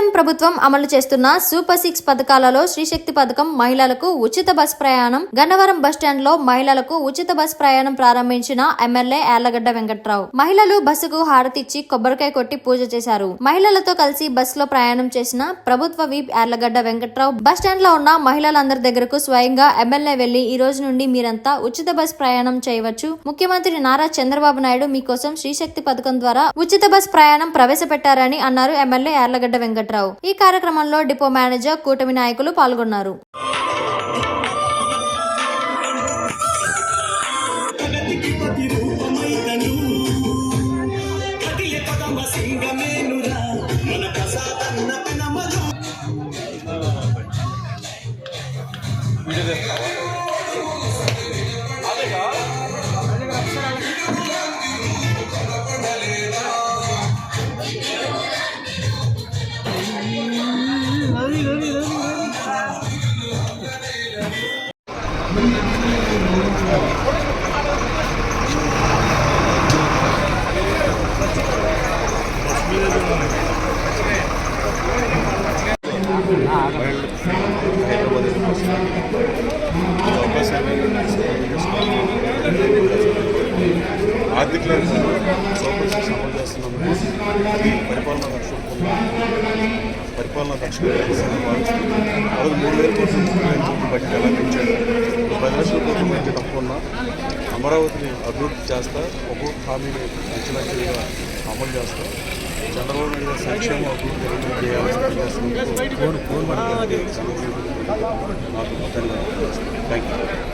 కూటమి ప్రభుత్వం అమలు చేస్తున్న సూపర్ సిక్స్ పథకాలలో శ్రీశక్తి పథకం మహిళలకు ఉచిత బస్ ప్రయాణం గన్నవరం బస్టాండ్లో మహిళలకు ఉచిత బస్ ప్రయాణం ప్రారంభించిన ఎమ్మెల్యే యార్లగడ్డ వెంకట్రావు. మహిళలు బస్సుకు హారతిచ్చి కొబ్బరికాయ కొట్టి పూజ చేశారు. మహిళలతో కలిసి బస్లో ప్రయాణం చేసిన ప్రభుత్వ వీప్ యార్లగడ్డ వెంకట్రావు బస్టాండ్లో ఉన్న మహిళలందరి దగ్గరకు స్వయంగా ఎమ్మెల్యే వెళ్ళి ఈ రోజు నుండి మీరంతా ఉచిత బస్ ప్రయాణం చేయవచ్చు. ముఖ్యమంత్రి నారా చంద్రబాబు నాయుడు మీకోసం శ్రీశక్తి పథకం ద్వారా ఉచిత బస్ ప్రయాణం ప్రవేశపెట్టారని అన్నారు ఎమ్మెల్యే యార్లగడ్డ వెంకట్రావు. ఈ కార్యక్రమంలో డిపో మేనేజర్ కూటమి నాయకులు పాల్గొన్నారు. ఆర్థిక హైదరాబాద్ ఆర్థిక అమలు చేస్తున్నందుకు పరిపాలన దక్షిణ పరిపాలన దక్షిణ రోజు మూడు వేల కోట్ల మూడు బట్టి ఎలా పెంచాడు పది లక్షల కోట్ల నుంచి తక్కువ ఉన్నా అమరావతిని అభివృద్ధి చేస్తా ఒక్కొక్క హామీని అంచెలంచెలుగా అమలు చేస్తా చంద్రబాబు నాయుడు సంక్షేమ అభివృద్ధి రెండు చేయాల్సిన చేస్తున్నందుకు నాకు థ్యాంక్ యూ